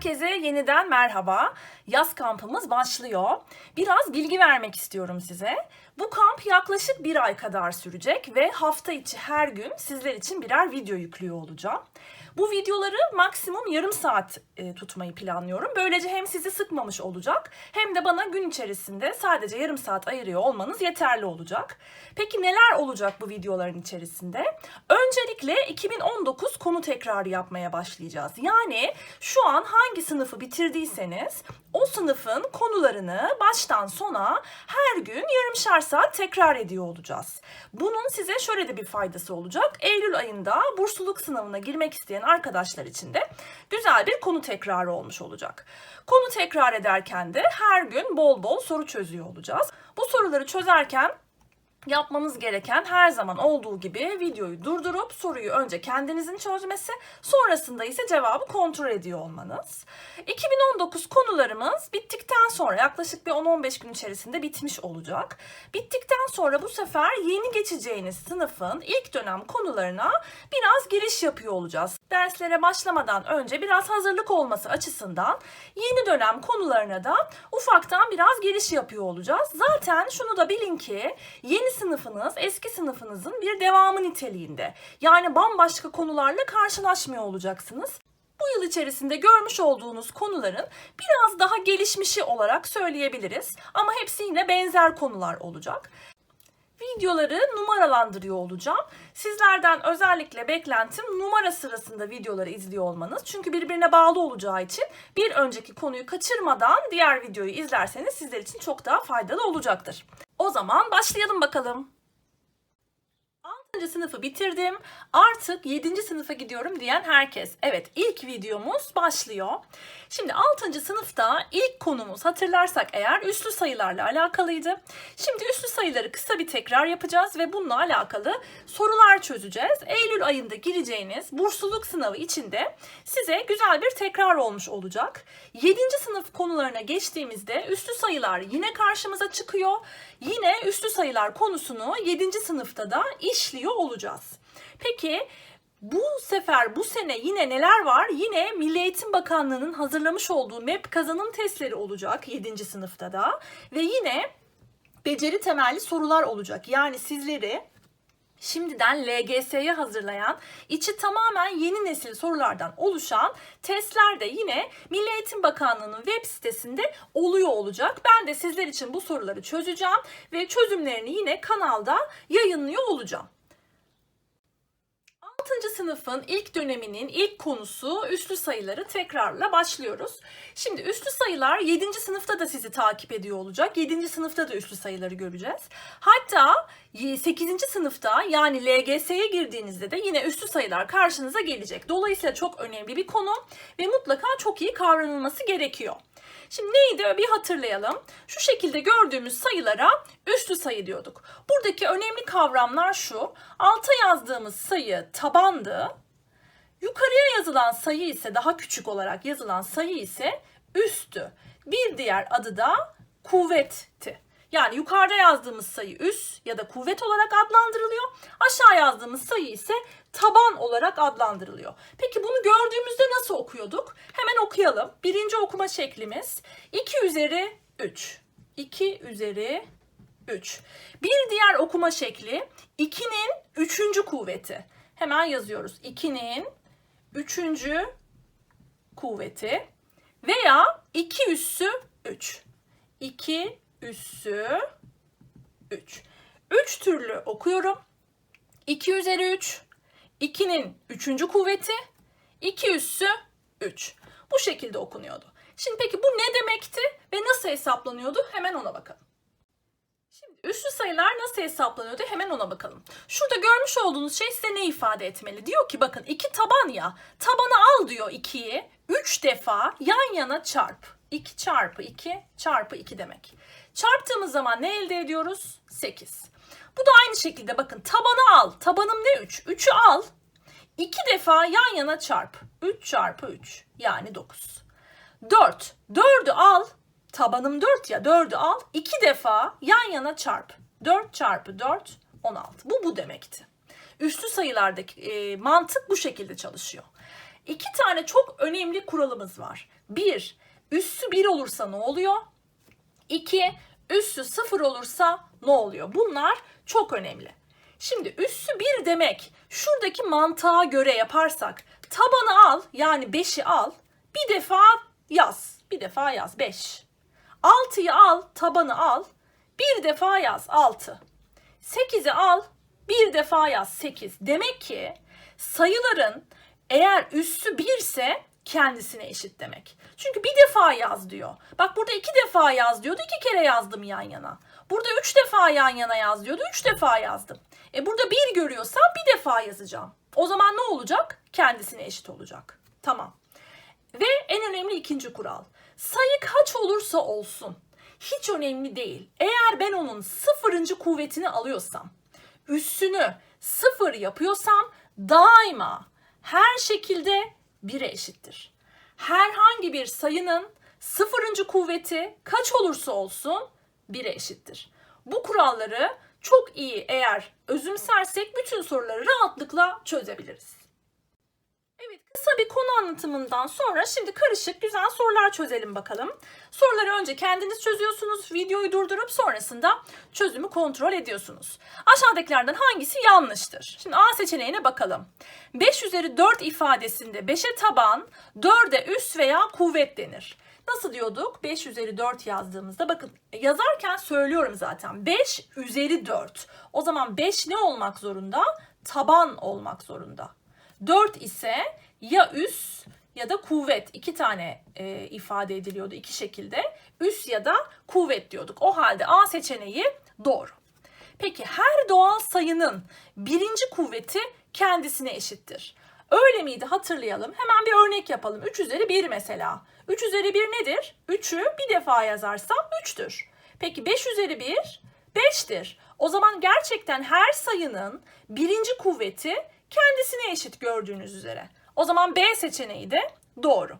Herkese yeniden merhaba. Yaz kampımız başlıyor. Biraz bilgi vermek istiyorum size. Bu kamp yaklaşık bir ay kadar sürecek ve hafta içi her gün sizler için birer video yüklüyor olacağım. Bu videoları maksimum yarım saat e, tutmayı planlıyorum. Böylece hem sizi sıkmamış olacak hem de bana gün içerisinde sadece yarım saat ayırıyor olmanız yeterli olacak. Peki neler olacak bu videoların içerisinde? Öncelikle 2019 konu tekrarı yapmaya başlayacağız. Yani şu an hangi sınıfı bitirdiyseniz o sınıfın konularını baştan sona her gün yarımşar saat tekrar ediyor olacağız. Bunun size şöyle de bir faydası olacak. Eylül ayında bursluluk sınavına girmek isteyen arkadaşlar için de güzel bir konu tekrarı olmuş olacak. Konu tekrar ederken de her gün bol bol soru çözüyor olacağız. Bu soruları çözerken Yapmanız gereken her zaman olduğu gibi videoyu durdurup soruyu önce kendinizin çözmesi, sonrasında ise cevabı kontrol ediyor olmanız. 2019 konularımız bittikten sonra yaklaşık bir 10-15 gün içerisinde bitmiş olacak. Bittikten sonra bu sefer yeni geçeceğiniz sınıfın ilk dönem konularına biraz giriş yapıyor olacağız. Derslere başlamadan önce biraz hazırlık olması açısından yeni dönem konularına da ufaktan biraz giriş yapıyor olacağız. Zaten şunu da bilin ki yeni sınıfınız eski sınıfınızın bir devamı niteliğinde. Yani bambaşka konularla karşılaşmıyor olacaksınız. Bu yıl içerisinde görmüş olduğunuz konuların biraz daha gelişmişi olarak söyleyebiliriz. Ama hepsi yine benzer konular olacak videoları numaralandırıyor olacağım. Sizlerden özellikle beklentim numara sırasında videoları izliyor olmanız. Çünkü birbirine bağlı olacağı için bir önceki konuyu kaçırmadan diğer videoyu izlerseniz sizler için çok daha faydalı olacaktır. O zaman başlayalım bakalım. 6. sınıfı bitirdim. Artık 7. sınıfa gidiyorum diyen herkes. Evet ilk videomuz başlıyor. Şimdi 6. sınıfta ilk konumuz hatırlarsak eğer üslü sayılarla alakalıydı. Şimdi üslü sayıları kısa bir tekrar yapacağız ve bununla alakalı sorular çözeceğiz. Eylül ayında gireceğiniz bursluluk sınavı içinde size güzel bir tekrar olmuş olacak. 7. sınıf konularına geçtiğimizde üslü sayılar yine karşımıza çıkıyor. Yine üslü sayılar konusunu 7. sınıfta da işliyor olacağız. Peki bu sefer bu sene yine neler var? Yine Milli Eğitim Bakanlığı'nın hazırlamış olduğu MEP kazanım testleri olacak 7. sınıfta da ve yine beceri temelli sorular olacak. Yani sizleri şimdiden LGS'ye hazırlayan, içi tamamen yeni nesil sorulardan oluşan testler de yine Milli Eğitim Bakanlığı'nın web sitesinde oluyor olacak. Ben de sizler için bu soruları çözeceğim ve çözümlerini yine kanalda yayınlıyor olacağım. 6. sınıfın ilk döneminin ilk konusu üslü sayıları tekrarla başlıyoruz. Şimdi üslü sayılar 7. sınıfta da sizi takip ediyor olacak. 7. sınıfta da üslü sayıları göreceğiz. Hatta 8. sınıfta yani LGS'ye girdiğinizde de yine üslü sayılar karşınıza gelecek. Dolayısıyla çok önemli bir konu ve mutlaka çok iyi kavranılması gerekiyor. Şimdi neydi bir hatırlayalım. Şu şekilde gördüğümüz sayılara üslü sayı diyorduk. Buradaki önemli kavramlar şu. Alta yazdığımız sayı tabandı. Yukarıya yazılan sayı ise daha küçük olarak yazılan sayı ise üstü. Bir diğer adı da kuvvetti. Yani yukarıda yazdığımız sayı üst ya da kuvvet olarak adlandırılıyor. Aşağı yazdığımız sayı ise taban olarak adlandırılıyor. Peki bunu gördüğümüzde nasıl okuyorduk? Hemen okuyalım. Birinci okuma şeklimiz 2 üzeri 3. 2 üzeri 3. Bir diğer okuma şekli 2'nin 3. kuvveti. Hemen yazıyoruz. 2'nin 3. kuvveti veya 2 üssü 3. 2 üssü 3. 3 türlü okuyorum. 2 üzeri 3, 2'nin 3. kuvveti, 2 üssü 3. Bu şekilde okunuyordu. Şimdi peki bu ne demekti ve nasıl hesaplanıyordu? Hemen ona bakalım. Şimdi üslü sayılar nasıl hesaplanıyordu? Hemen ona bakalım. Şurada görmüş olduğunuz şey size ne ifade etmeli? Diyor ki bakın 2 taban ya. Tabanı al diyor 2'yi. 3 defa yan yana çarp. 2 çarpı 2 çarpı 2 demek. Çarptığımız zaman ne elde ediyoruz? 8. Bu da aynı şekilde bakın tabanı al. Tabanım ne 3? 3'ü al. 2 defa yan yana çarp. 3 çarpı 3 yani 9. 4. 4'ü al. Tabanım 4 ya 4'ü al. 2 defa yan yana çarp. 4 çarpı 4 16. Bu bu demekti. Üslü sayılardaki e, mantık bu şekilde çalışıyor. iki tane çok önemli kuralımız var. Bir, üssü bir olursa ne oluyor? İki, üssü sıfır olursa ne oluyor? Bunlar çok önemli. Şimdi üssü bir demek şuradaki mantığa göre yaparsak tabanı al yani 5'i al bir defa yaz. Bir defa yaz 5. 6'yı al tabanı al bir defa yaz 6. 8'i al bir defa yaz 8. Demek ki sayıların eğer üssü 1 ise kendisine eşit demek. Çünkü bir defa yaz diyor. Bak burada iki defa yaz diyordu. iki kere yazdım yan yana. Burada üç defa yan yana yaz diyordu. Üç defa yazdım. E burada bir görüyorsam bir defa yazacağım. O zaman ne olacak? Kendisine eşit olacak. Tamam. Ve en önemli ikinci kural. Sayı kaç olursa olsun. Hiç önemli değil. Eğer ben onun sıfırıncı kuvvetini alıyorsam, üssünü sıfır yapıyorsam daima her şekilde 1'e eşittir. Herhangi bir sayının sıfırıncı kuvveti kaç olursa olsun 1'e eşittir. Bu kuralları çok iyi eğer özümsersek bütün soruları rahatlıkla çözebiliriz. Bir konu anlatımından sonra şimdi karışık güzel sorular çözelim bakalım. Soruları önce kendiniz çözüyorsunuz. Videoyu durdurup sonrasında çözümü kontrol ediyorsunuz. Aşağıdakilerden hangisi yanlıştır? Şimdi A seçeneğine bakalım. 5 üzeri 4 ifadesinde 5'e taban, 4'e üs veya kuvvet denir. Nasıl diyorduk? 5 üzeri 4 yazdığımızda bakın yazarken söylüyorum zaten. 5 üzeri 4. O zaman 5 ne olmak zorunda? Taban olmak zorunda. 4 ise ya üs ya da kuvvet iki tane e, ifade ediliyordu iki şekilde. Üs ya da kuvvet diyorduk. O halde A seçeneği doğru. Peki her doğal sayının birinci kuvveti kendisine eşittir. Öyle miydi hatırlayalım. Hemen bir örnek yapalım. 3 üzeri 1 mesela. 3 üzeri 1 nedir? 3'ü bir defa yazarsam 3'tür. Peki 5 üzeri 1 5'tir. O zaman gerçekten her sayının birinci kuvveti kendisine eşit gördüğünüz üzere. O zaman B seçeneği de doğru.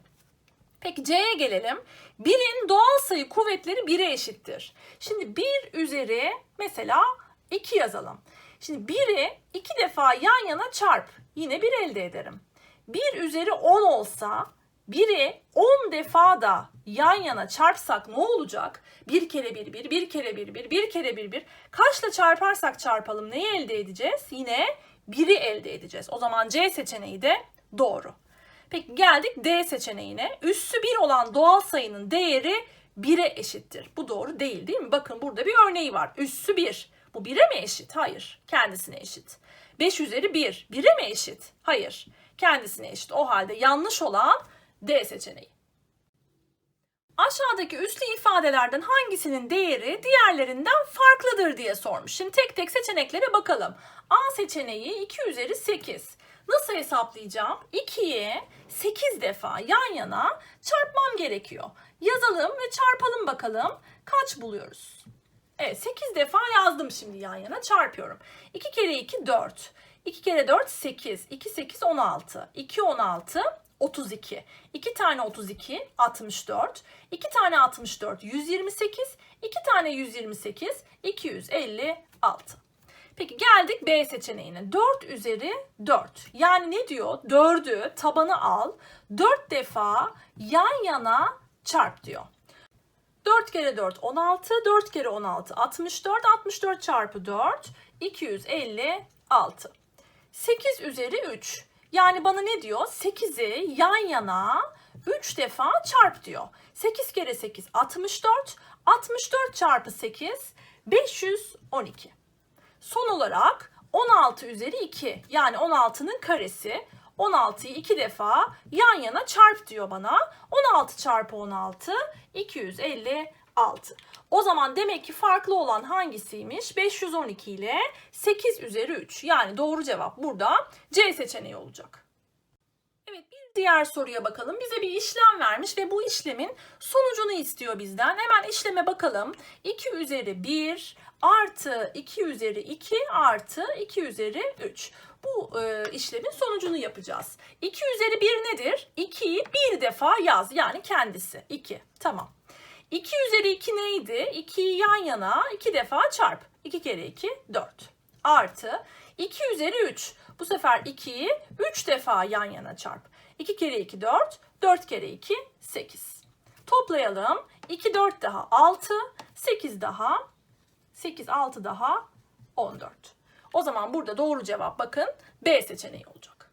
Peki C'ye gelelim. 1'in doğal sayı kuvvetleri 1'e eşittir. Şimdi 1 üzeri mesela 2 yazalım. Şimdi 1'i 2 defa yan yana çarp. Yine 1 elde ederim. 1 üzeri 10 olsa 1'i 10 defa da yan yana çarpsak ne olacak? 1 kere 1 1, 1 kere 1 1, 1 kere 1 1. Kaçla çarparsak çarpalım neyi elde edeceğiz? Yine 1'i elde edeceğiz. O zaman C seçeneği de doğru. Peki geldik D seçeneğine. Üssü 1 olan doğal sayının değeri 1'e eşittir. Bu doğru değil değil mi? Bakın burada bir örneği var. Üssü 1. Bu 1'e mi eşit? Hayır. Kendisine eşit. 5 üzeri 1. 1'e mi eşit? Hayır. Kendisine eşit. O halde yanlış olan D seçeneği. Aşağıdaki üslü ifadelerden hangisinin değeri diğerlerinden farklıdır diye sormuş. Şimdi tek tek seçeneklere bakalım. A seçeneği 2 üzeri 8. Nasıl hesaplayacağım? 2'yi 8 defa yan yana çarpmam gerekiyor. Yazalım ve çarpalım bakalım kaç buluyoruz. Evet 8 defa yazdım şimdi yan yana çarpıyorum. 2 kere 2 4. 2 kere 4 8. 2 8 16. 2 16 32. 2 tane 32 64. 2 tane 64 128. 2 tane 128 256. Peki geldik B seçeneğine. 4 üzeri 4. Yani ne diyor? 4'ü tabanı al. 4 defa yan yana çarp diyor. 4 kere 4 16. 4 kere 16 64. 64 çarpı 4 256. 8 üzeri 3. Yani bana ne diyor? 8'i yan yana 3 defa çarp diyor. 8 kere 8 64. 64 çarpı 8 512. Son olarak 16 üzeri 2 yani 16'nın karesi 16'yı 2 defa yan yana çarp diyor bana. 16 çarpı 16 256. O zaman demek ki farklı olan hangisiymiş? 512 ile 8 üzeri 3. Yani doğru cevap burada C seçeneği olacak. Evet bir diğer soruya bakalım. Bize bir işlem vermiş ve bu işlemin sonucunu istiyor bizden. Hemen işleme bakalım. 2 üzeri 1 artı 2 üzeri 2 artı 2 üzeri 3. Bu e, işlemin sonucunu yapacağız. 2 üzeri 1 nedir? 2'yi bir defa yaz yani kendisi. 2. Tamam. 2 üzeri 2 neydi? 2'yi yan yana 2 defa çarp. 2 kere 2 4. Artı 2 üzeri 3. Bu sefer 2'yi 3 defa yan yana çarp. 2 kere 2 4, 4 kere 2 8. Toplayalım. 2 4 daha 6, 8 daha 8 6 daha 14. O zaman burada doğru cevap bakın B seçeneği olacak.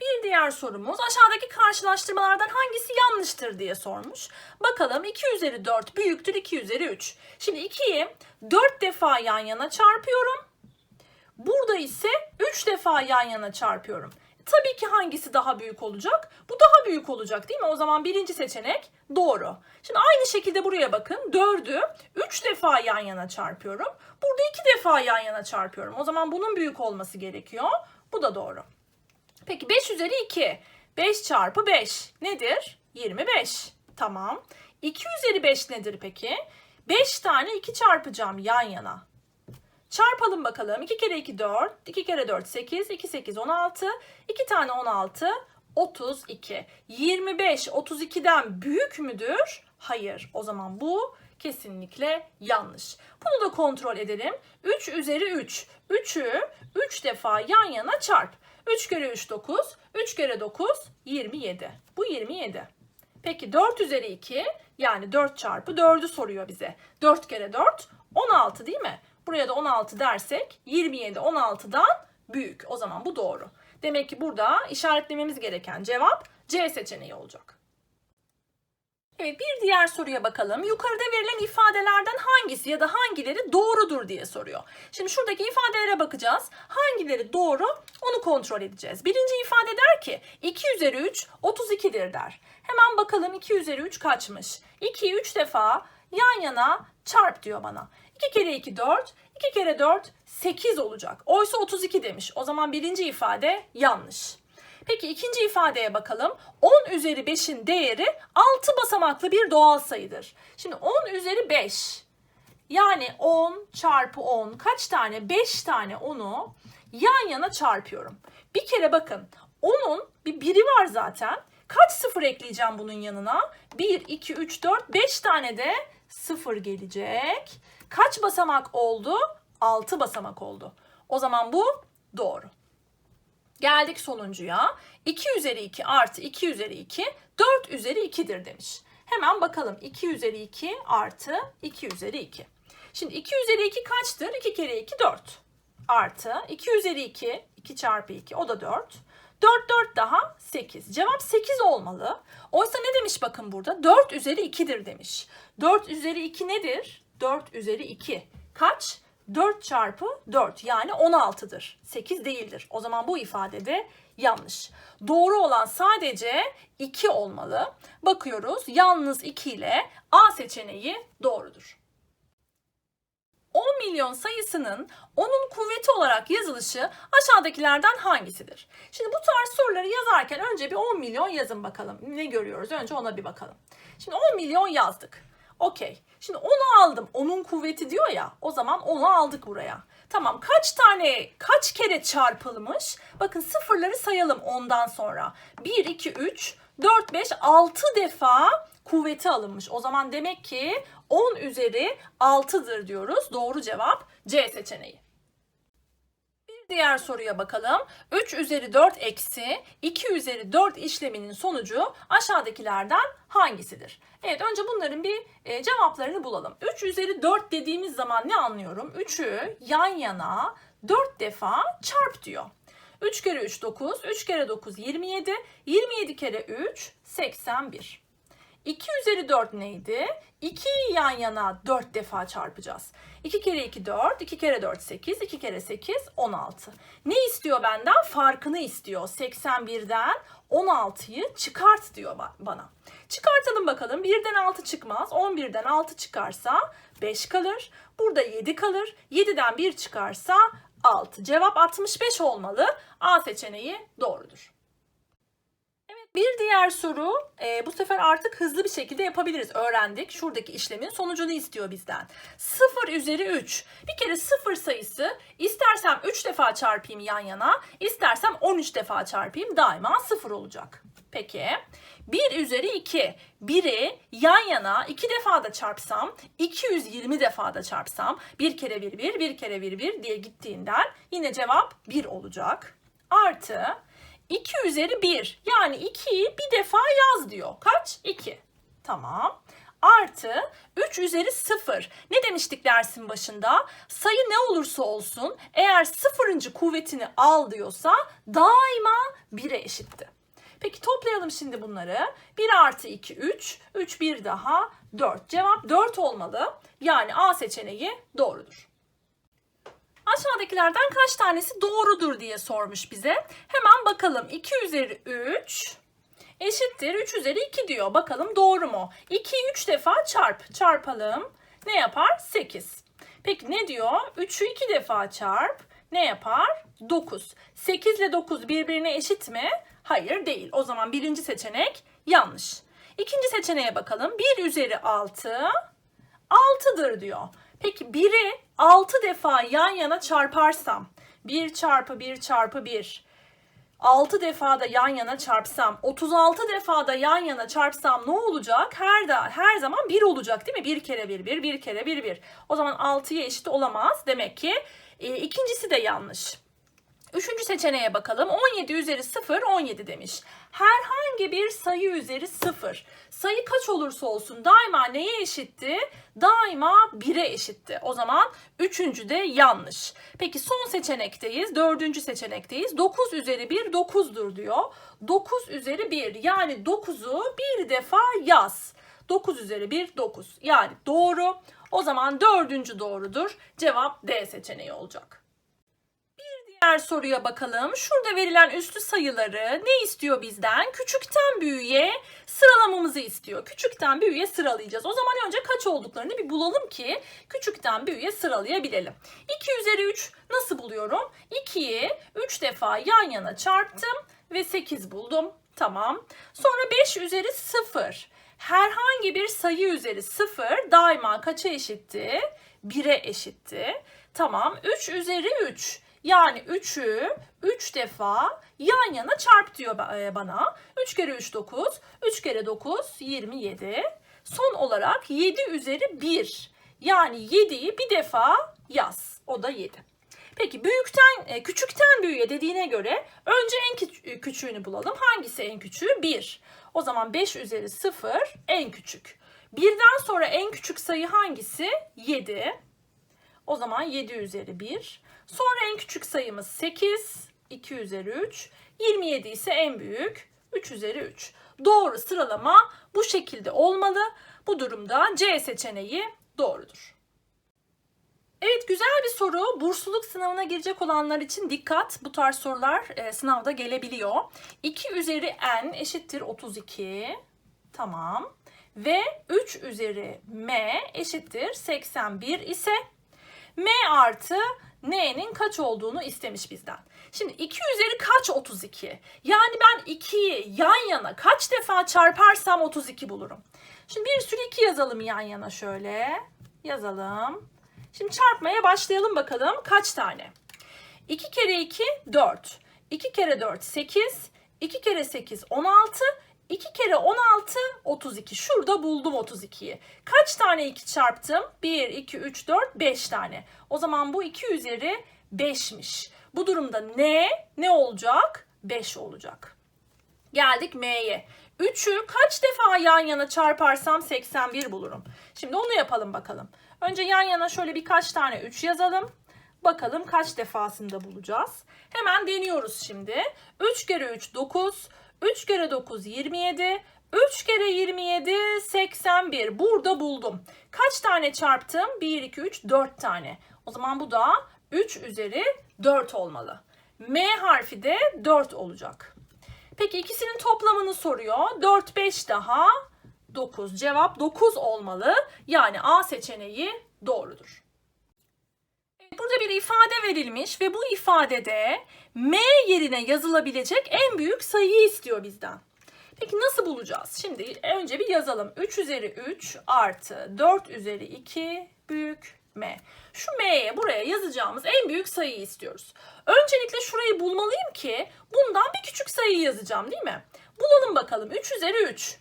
Bir diğer sorumuz aşağıdaki karşılaştırmalardan hangisi yanlıştır diye sormuş. Bakalım 2 üzeri 4 büyüktür 2 üzeri 3. Şimdi 2'yi 4 defa yan yana çarpıyorum. Burada ise 3 defa yan yana çarpıyorum. Tabii ki hangisi daha büyük olacak? Bu daha büyük olacak değil mi? O zaman birinci seçenek doğru. Şimdi aynı şekilde buraya bakın. 4'ü 3 defa yan yana çarpıyorum. Burada 2 defa yan yana çarpıyorum. O zaman bunun büyük olması gerekiyor. Bu da doğru. Peki 5 üzeri 2. 5 çarpı 5 nedir? 25. Tamam. 2 üzeri 5 nedir peki? 5 tane 2 çarpacağım yan yana. Çarpalım bakalım. 2 kere 2 4, 2 kere 4 8, 2 8 16, 2 tane 16 32. 25 32'den büyük müdür? Hayır. O zaman bu kesinlikle yanlış. Bunu da kontrol edelim. 3 üzeri 3. 3'ü 3 defa yan yana çarp. 3 kere 3 9, 3 kere 9 27. Bu 27. Peki 4 üzeri 2 yani 4 çarpı 4'ü soruyor bize. 4 kere 4 16 değil mi? Buraya da 16 dersek 27 16'dan büyük. O zaman bu doğru. Demek ki burada işaretlememiz gereken cevap C seçeneği olacak. Evet bir diğer soruya bakalım. Yukarıda verilen ifadelerden hangisi ya da hangileri doğrudur diye soruyor. Şimdi şuradaki ifadelere bakacağız. Hangileri doğru onu kontrol edeceğiz. Birinci ifade der ki 2 üzeri 3 32'dir der. Hemen bakalım 2 üzeri 3 kaçmış? 2'yi 3 defa yan yana çarp diyor bana. 2 kere 2 4, 2 kere 4 8 olacak. Oysa 32 demiş. O zaman birinci ifade yanlış. Peki ikinci ifadeye bakalım. 10 üzeri 5'in değeri 6 basamaklı bir doğal sayıdır. Şimdi 10 üzeri 5. Yani 10 çarpı 10 kaç tane? 5 tane 10'u yan yana çarpıyorum. Bir kere bakın 10'un bir biri var zaten. Kaç sıfır ekleyeceğim bunun yanına? 1, 2, 3, 4, 5 tane de sıfır gelecek. Kaç basamak oldu? 6 basamak oldu. O zaman bu doğru. Geldik sonuncuya. 2 üzeri 2 artı 2 üzeri 2 4 üzeri 2'dir demiş. Hemen bakalım 2 üzeri 2 artı 2 üzeri 2. Şimdi 2 üzeri 2 kaçtır? 2 kere 2 4. Artı 2 üzeri 2 2 çarpı 2 o da 4. 4 4 daha 8. Cevap 8 olmalı. Oysa ne demiş bakın burada? 4 üzeri 2'dir demiş. 4 üzeri 2 nedir? 4 üzeri 2. Kaç? 4 çarpı 4 yani 16'dır. 8 değildir. O zaman bu ifadede yanlış. Doğru olan sadece 2 olmalı. Bakıyoruz yalnız 2 ile A seçeneği doğrudur. 10 milyon sayısının onun kuvveti olarak yazılışı aşağıdakilerden hangisidir? Şimdi bu tarz soruları yazarken önce bir 10 milyon yazın bakalım. Ne görüyoruz? Önce ona bir bakalım. Şimdi 10 milyon yazdık. Okey. Şimdi onu aldım. Onun kuvveti diyor ya. O zaman onu aldık buraya. Tamam kaç tane kaç kere çarpılmış? Bakın sıfırları sayalım ondan sonra. 1, 2, 3, 4, 5, 6 defa kuvveti alınmış. O zaman demek ki 10 üzeri 6'dır diyoruz. Doğru cevap C seçeneği. Bir diğer soruya bakalım. 3 üzeri 4 eksi 2 üzeri 4 işleminin sonucu aşağıdakilerden hangisidir? Evet önce bunların bir e, cevaplarını bulalım. 3 üzeri 4 dediğimiz zaman ne anlıyorum? 3'ü yan yana 4 defa çarp diyor. 3 kere 3 9, 3 kere 9 27, 27 kere 3 81. 2 üzeri 4 neydi? 2'yi yan yana 4 defa çarpacağız. 2 kere 2 4, 2 kere 4 8, 2 kere 8 16. Ne istiyor benden? Farkını istiyor. 81'den 16'yı çıkart diyor bana. Çıkartalım bakalım. 1'den 6 çıkmaz. 11'den 6 çıkarsa 5 kalır. Burada 7 kalır. 7'den 1 çıkarsa 6. Cevap 65 olmalı. A seçeneği doğrudur. Bir diğer soru e, bu sefer artık hızlı bir şekilde yapabiliriz. Öğrendik. Şuradaki işlemin sonucunu istiyor bizden. 0 üzeri 3. Bir kere 0 sayısı istersem 3 defa çarpayım yan yana, istersem 13 defa çarpayım daima 0 olacak. Peki 1 üzeri 2. 1'i yan yana 2 defa da çarpsam 220 defa da çarpsam bir kere 1 1 bir kere 1 1 diye gittiğinden yine cevap 1 olacak. Artı 2 üzeri 1 yani 2'yi bir defa yaz diyor. Kaç? 2. Tamam. Artı 3 üzeri 0. Ne demiştik dersin başında? Sayı ne olursa olsun eğer sıfırıncı kuvvetini al diyorsa daima 1'e eşitti. Peki toplayalım şimdi bunları. 1 artı 2 3. 3 bir daha 4. Cevap 4 olmalı. Yani A seçeneği doğrudur. Aşağıdakilerden kaç tanesi doğrudur diye sormuş bize. Hemen bakalım. 2 üzeri 3 eşittir 3 üzeri 2 diyor. Bakalım doğru mu? 2'yi 3 defa çarp. Çarpalım. Ne yapar? 8. Peki ne diyor? 3'ü 2 defa çarp. Ne yapar? 9. 8 ile 9 birbirine eşit mi? Hayır değil. O zaman birinci seçenek yanlış. İkinci seçeneğe bakalım. 1 üzeri 6 6'dır diyor. Peki 1'i 6 defa yan yana çarparsam 1 çarpı 1 çarpı 1 6 defa da yan yana çarpsam 36 defa da yan yana çarpsam ne olacak? Her da her zaman 1 olacak değil mi? 1 kere 1 1 1 kere 1 1. O zaman 6'ya eşit olamaz. Demek ki e, ikincisi de yanlış. Üçüncü seçeneğe bakalım. 17 üzeri 0 17 demiş. Herhangi bir sayı üzeri 0. Sayı kaç olursa olsun daima neye eşitti? Daima 1'e eşitti. O zaman üçüncü de yanlış. Peki son seçenekteyiz. Dördüncü seçenekteyiz. 9 üzeri 1 9'dur diyor. 9 üzeri 1 yani 9'u bir defa yaz. 9 üzeri 1 9. Yani doğru. O zaman dördüncü doğrudur. Cevap D seçeneği olacak. Diğer soruya bakalım. Şurada verilen üslü sayıları ne istiyor bizden? Küçükten büyüğe sıralamamızı istiyor. Küçükten büyüğe sıralayacağız. O zaman önce kaç olduklarını bir bulalım ki küçükten büyüğe sıralayabilelim. 2 üzeri 3 nasıl buluyorum? 2'yi 3 defa yan yana çarptım ve 8 buldum. Tamam. Sonra 5 üzeri 0. Herhangi bir sayı üzeri 0 daima kaça eşitti? 1'e eşitti. Tamam. 3 üzeri 3. Yani 3'ü 3 defa yan yana çarp diyor bana. 3 kere 3 9, 3 kere 9 27. Son olarak 7 üzeri 1. Yani 7'yi bir defa yaz. O da 7. Peki büyükten küçükten büyüğe dediğine göre önce en küçüğünü bulalım. Hangisi en küçüğü? 1. O zaman 5 üzeri 0 en küçük. Birden sonra en küçük sayı hangisi? 7. O zaman 7 üzeri 1. Sonra en küçük sayımız 8. 2 üzeri 3. 27 ise en büyük 3 üzeri 3. Doğru sıralama bu şekilde olmalı. Bu durumda C seçeneği doğrudur. Evet güzel bir soru. Bursluluk sınavına girecek olanlar için dikkat. Bu tarz sorular e, sınavda gelebiliyor. 2 üzeri n eşittir 32. Tamam. Ve 3 üzeri m eşittir 81 ise m artı n'nin kaç olduğunu istemiş bizden. Şimdi 2 üzeri kaç 32? Yani ben 2'yi yan yana kaç defa çarparsam 32 bulurum. Şimdi bir sürü 2 yazalım yan yana şöyle. Yazalım. Şimdi çarpmaya başlayalım bakalım kaç tane? 2 kere 2 4. 2 kere 4 8. 2 kere 8 16. 2 kere 16 32. Şurada buldum 32'yi. Kaç tane 2 çarptım? 1, 2, 3, 4, 5 tane. O zaman bu 2 üzeri 5'miş. Bu durumda ne? Ne olacak? 5 olacak. Geldik M'ye. 3'ü kaç defa yan yana çarparsam 81 bulurum. Şimdi onu yapalım bakalım. Önce yan yana şöyle birkaç tane 3 yazalım. Bakalım kaç defasında bulacağız. Hemen deniyoruz şimdi. 3 kere 3 9. 3 kere 9 27. 3 kere 27 81. Burada buldum. Kaç tane çarptım? 1, 2, 3, 4 tane. O zaman bu da 3 üzeri 4 olmalı. M harfi de 4 olacak. Peki ikisinin toplamını soruyor. 4, 5 daha 9. Cevap 9 olmalı. Yani A seçeneği doğrudur. Burada bir ifade verilmiş ve bu ifadede m yerine yazılabilecek en büyük sayıyı istiyor bizden. Peki nasıl bulacağız? Şimdi önce bir yazalım. 3 üzeri 3 artı 4 üzeri 2 büyük m. Şu m'ye buraya yazacağımız en büyük sayıyı istiyoruz. Öncelikle şurayı bulmalıyım ki bundan bir küçük sayıyı yazacağım değil mi? Bulalım bakalım 3 üzeri 3.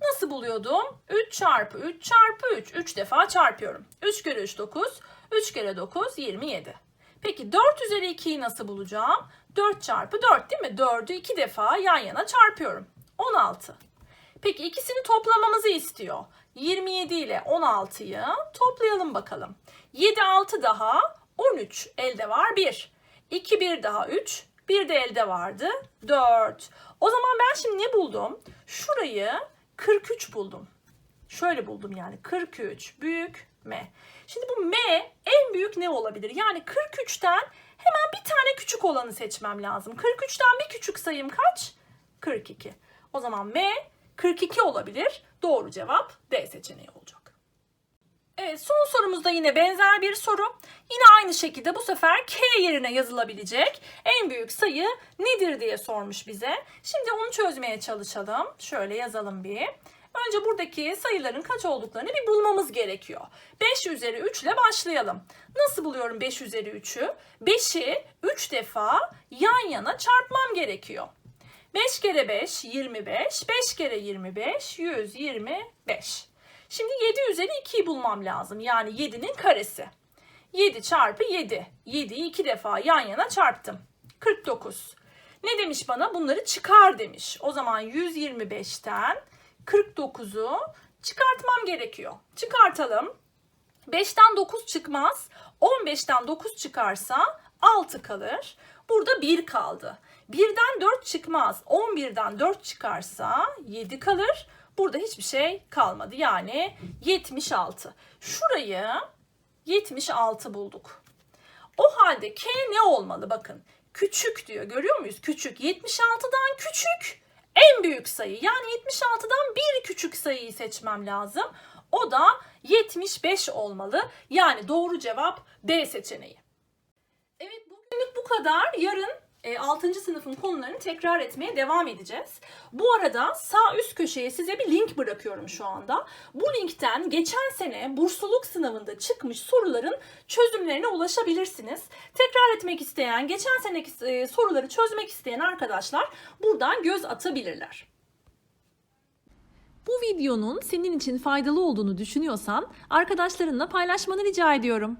Nasıl buluyordum? 3 çarpı 3 çarpı 3. 3 defa çarpıyorum. 3 kere 3 9. 3 kere 9 27. Peki 4 üzeri 2'yi nasıl bulacağım? 4 çarpı 4 değil mi? 4'ü 2 defa yan yana çarpıyorum. 16. Peki ikisini toplamamızı istiyor. 27 ile 16'yı toplayalım bakalım. 7 6 daha 13 elde var 1. 2 1 daha 3. Bir de elde vardı 4. O zaman ben şimdi ne buldum? Şurayı 43 buldum. Şöyle buldum yani 43 büyük M. Şimdi bu M en büyük ne olabilir? Yani 43'ten hemen bir tane küçük olanı seçmem lazım. 43'ten bir küçük sayım kaç? 42. O zaman M 42 olabilir. Doğru cevap D seçeneği olacak. Evet son sorumuzda yine benzer bir soru. Yine aynı şekilde bu sefer K yerine yazılabilecek en büyük sayı nedir diye sormuş bize. Şimdi onu çözmeye çalışalım. Şöyle yazalım bir. Önce buradaki sayıların kaç olduklarını bir bulmamız gerekiyor. 5 üzeri 3 ile başlayalım. Nasıl buluyorum 5 üzeri 3'ü? 5'i 3 defa yan yana çarpmam gerekiyor. 5 kere 5 25, 5 kere 25 125. Şimdi 7 üzeri 2'yi bulmam lazım. Yani 7'nin karesi. 7 çarpı 7. 7'yi 2 defa yan yana çarptım. 49. Ne demiş bana? Bunları çıkar demiş. O zaman 125'ten 49'u çıkartmam gerekiyor. Çıkartalım. 5'ten 9 çıkmaz. 15'ten 9 çıkarsa 6 kalır. Burada 1 kaldı. 1'den 4 çıkmaz. 11'den 4 çıkarsa 7 kalır. Burada hiçbir şey kalmadı. Yani 76. Şurayı 76 bulduk. O halde K ne olmalı? Bakın küçük diyor. Görüyor muyuz? Küçük. 76'dan küçük en büyük sayı. Yani 76'dan bir küçük sayıyı seçmem lazım. O da 75 olmalı. Yani doğru cevap D seçeneği. Evet bugünlük bu kadar. Yarın 6. sınıfın konularını tekrar etmeye devam edeceğiz. Bu arada sağ üst köşeye size bir link bırakıyorum şu anda. Bu linkten geçen sene bursluluk sınavında çıkmış soruların çözümlerine ulaşabilirsiniz. Tekrar etmek isteyen, geçen seneki e, soruları çözmek isteyen arkadaşlar buradan göz atabilirler. Bu videonun senin için faydalı olduğunu düşünüyorsan arkadaşlarınla paylaşmanı rica ediyorum.